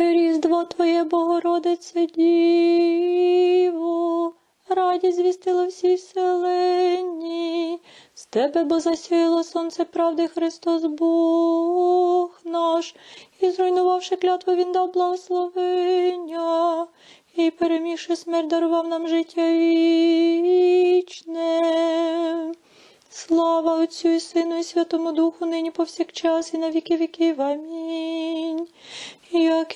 Різдво Твоє, Богородице Діво, радість звістила всій вселенні. З Тебе, бо засіяло сонце правди Христос Бог наш, і зруйнувавши клятву, Він дав благословення, і перемігши смерть, дарував нам життя вічне. Слава Отцю і Сину, і Святому Духу, нині повсякчас, і на віки віків. Амінь. Як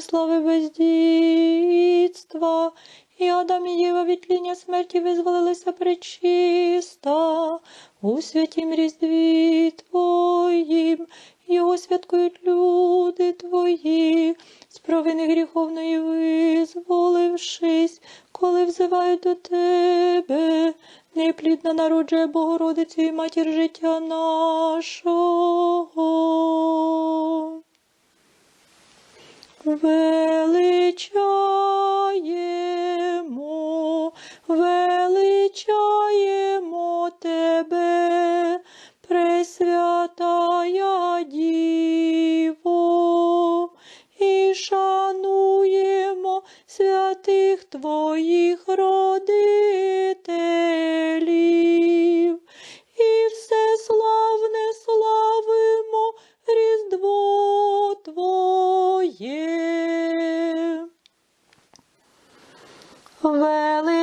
знесла бездітства, і Адам і Єва від тління смерті визволилися пречиста, у святім різдві Твоїм, його святкують люди Твої, з провини гріховної визволившись, коли взивають до Тебе, неплідна народжує Богородицю і матір життя нашого. Величаємо, величаємо тебе, Пресвятая Діво, і шануємо святих Твоїх родителів,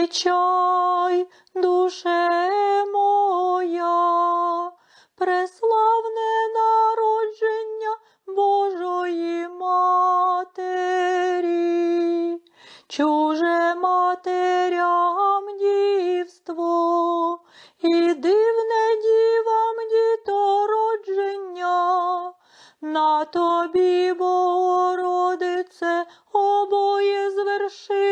Величай, душе моя, преславне народження Божої Матері, чуже матерям дівство, і дивне дівам дітородження, на тобі, Богородице, обоє звершилися,